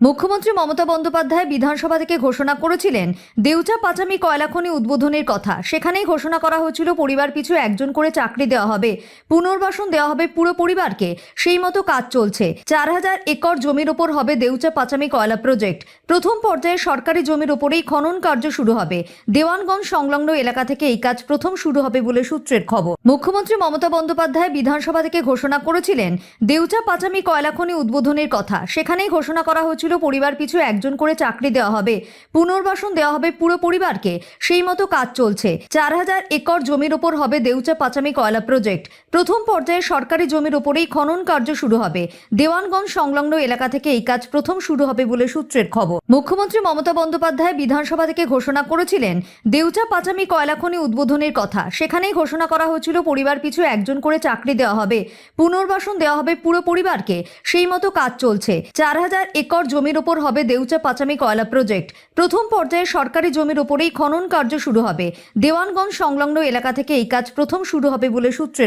মুখ্যমন্ত্রী মমতা বন্দ্যোপাধ্যায় বিধানসভা থেকে ঘোষণা করেছিলেন, দেউচা পাচামি কয়লা খনি উদ্বোধনের কথা। সেখানেই ঘোষণা করা হয়েছিল, পরিবার পিছু একজন করে চাকরি দেওয়া হবে, পুনর্বাসন দেওয়া হবে পুরো পরিবারকে। সেই মতো কাজ চলছে। চার হাজার একর জমির ওপর হবে দেউচা পাচামি কয়লা প্রজেক্ট। প্রথম পর্যায়ে সরকারি জমির ওপরেই খনন কার্য শুরু হবে। দেওয়ানগঞ্জ সংলগ্ন এলাকা থেকে এই কাজ প্রথম শুরু হবে বলে সূত্রের খবর। মুখ্যমন্ত্রী মমতা বন্দ্যোপাধ্যায় বিধানসভা থেকে ঘোষণা করেছিলেন, দেউচা পাচামি কয়লা খনি উদ্বোধনের কথা। সেখানেই ঘোষণা করা হয়েছিল পরিবার পিছু একজন করে চাকরি দেওয়া হবে। পুনর্বাসন দেওয়া হবে পুরো পরিবারকে। সেই মতো কাজ চলছে। চার হাজার একর জমির ওপর হবে দেউচা পাচামি কয়লা প্রজেক্ট। প্রথম পর্যায়ে সরকারি জমির ওপরেই খনন কার্য শুরু হবে। দেওয়ানগঞ্জ সংলগ্ন এলাকা থেকে এই কাজ প্রথম শুরু হবে বলে সূত্রের খবর। মুখ্যমন্ত্রী মমতা বন্দ্যোপাধ্যায় বিধানসভা থেকে ঘোষণা করেছিলেন, দেউচা পাচামি কয়লা খনি উদ্বোধনের কথা। সেখানেই ঘোষণা করা হয়েছিল পরিবার পিছু একজন করে চাকরি দেওয়া হবে। পুনর্বাসন দেওয়া হবে পুরো পরিবারকে। সেই মতো কাজ চলছে। চার হাজার একর জমির ওপর হবে দেউচা পাচামি কয়লা প্রজেক্ট। প্রথম পর্যায়ে সরকারি জমির ওপরেই খনন কার্য শুরু হবে। দেওয়ানগঞ্জ সংলগ্ন এলাকা থেকে এই কাজ প্রথম শুরু হবে বলে সূত্রের